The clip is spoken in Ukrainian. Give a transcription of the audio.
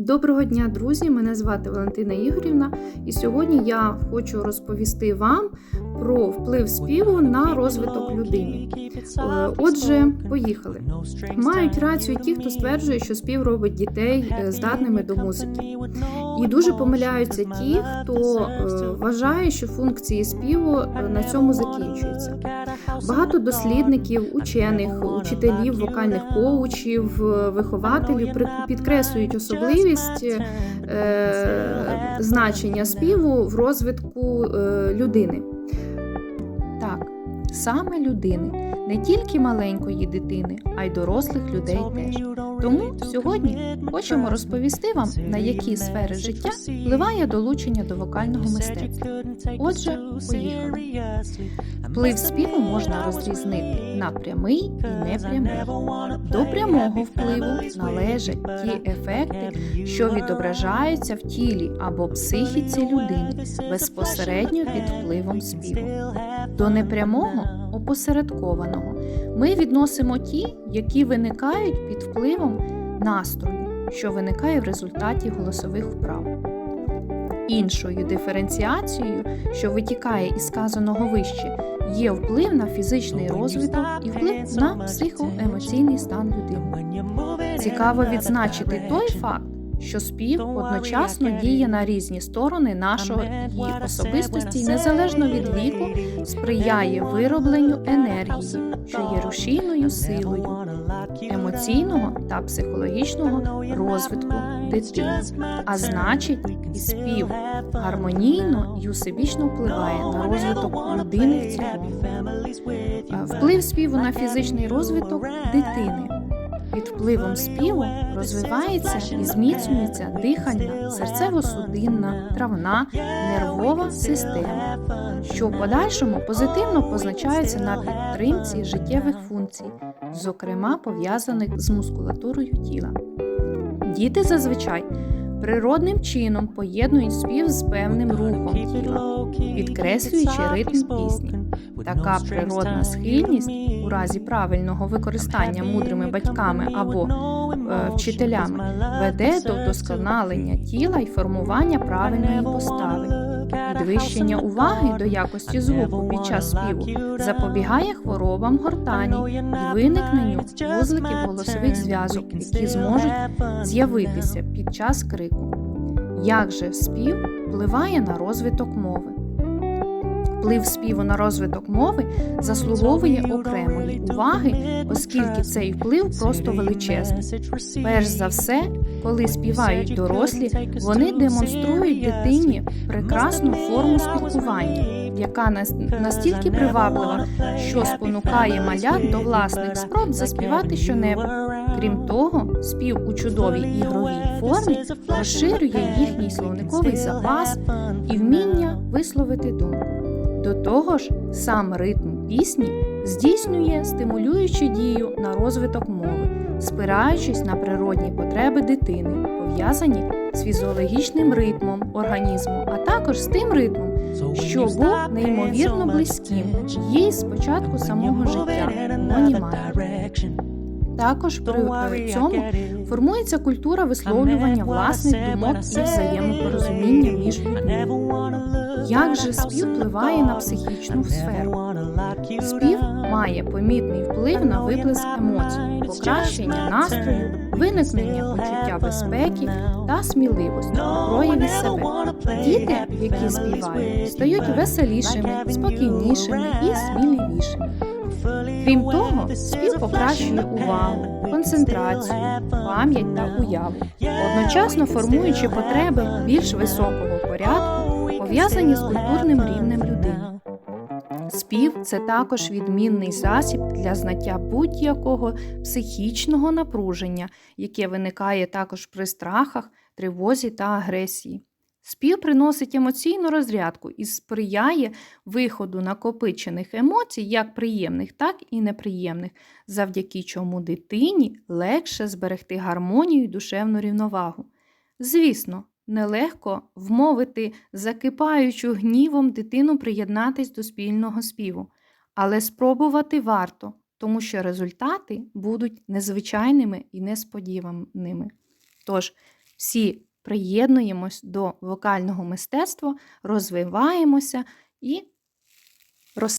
Доброго дня, друзі! Мене звати Валентина Ігорівна, і сьогодні я хочу розповісти вам про вплив співу на розвиток людини. Е, Отже, поїхали. Мають рацію ті, хто стверджує, що спів робить дітей е, здатними до музики. І дуже помиляються ті, хто е, вважає, що функції співу е, на цьому закінчуються. Багато дослідників, учених, учителів, вокальних коучів, е, вихователів підкреслюють особливість е, значення співу в розвитку людини. Саме людини, не тільки маленької дитини, а й дорослих людей теж. Тому сьогодні хочемо розповісти вам, на які сфери життя впливає долучення до вокального мистецтва. Отже, поїхали. Вплив співу можна розрізнити на прямий і непрямий. До прямого впливу належать ті ефекти, що відображаються в тілі або психіці людини безпосередньо під впливом співу. До непрямого опосередкованого ми відносимо ті, які виникають під впливом настрою, що виникає в результаті голосових вправ. Іншою диференціацією, що витікає із сказаного вище, є вплив на фізичний розвиток і вплив на психоемоційний стан людини. Цікаво відзначити той факт, що спів одночасно діє на різні сторони нашої особистості і незалежно від віку сприяє виробленню енергії, що є рушійною силою емоційного та психологічного розвитку дитини. А значить, і спів гармонійно і усебічно впливає на розвиток людини в цілому. Вплив співу на фізичний розвиток дитини. Під впливом співу розвивається і зміцнюється дихальна, серцево-судинна, травна, нервова система, що в подальшому позитивно позначається на підтримці життєвих функцій, зокрема пов'язаних з мускулатурою тіла. Діти зазвичай природним чином поєднують спів з певним рухом тіла, підкреслюючи ритм пісні. Така природна схильність у разі правильного використання мудрими батьками або е, вчителями веде до вдосконалення тіла і формування правильної постави. Підвищення уваги до якості звуку під час співу запобігає хворобам гортані і виникненню вузликів голосових зв'язок, які зможуть з'явитися під час крику. Як же спів впливає на розвиток мови? Вплив співу на розвиток мови заслуговує окремої уваги, оскільки цей вплив просто величезний. Перш за все, коли співають дорослі, вони демонструють дитині прекрасну форму спілкування, яка настільки приваблива, що спонукає малят до власних спроб заспівати щонебудь. Крім того, спів у чудовій ігровій формі розширює їхній словниковий запас і вміння висловити думку. До того ж, сам ритм пісні здійснює стимулюючу дію на розвиток мови, спираючись на природні потреби дитини, пов'язані з фізіологічним ритмом організму, а також з тим ритмом, що був неймовірно близьким їй з початку самого життя. Також при при цьому формується культура висловлювання власних думок і взаємопорозуміння між людьми. Як же спів впливає на психічну сферу? Спів має помітний вплив на виплеск емоцій, покращення настрою, виникнення почуття безпеки та сміливості прояві себе. Діти, які співають, стають веселішими, спокійнішими і сміливішими. Крім того, спів покращує увагу, концентрацію, пам'ять та уяву, одночасно формуючи потреби більш високого порядку, пов'язані з культурним рівнем людини. Спів це також відмінний засіб для знаття будь-якого психічного напруження, яке виникає також при страхах, тривозі та агресії. Спів приносить емоційну розрядку і сприяє виходу накопичених емоцій, як приємних, так і неприємних, завдяки чому дитині легше зберегти гармонію і душевну рівновагу. Звісно, нелегко вмовити закипаючу гнівом дитину приєднатись до спільного співу, але спробувати варто, тому що результати будуть незвичайними і несподіваними. Тож, всі приєднуємось до вокального мистецтва, розвиваємося і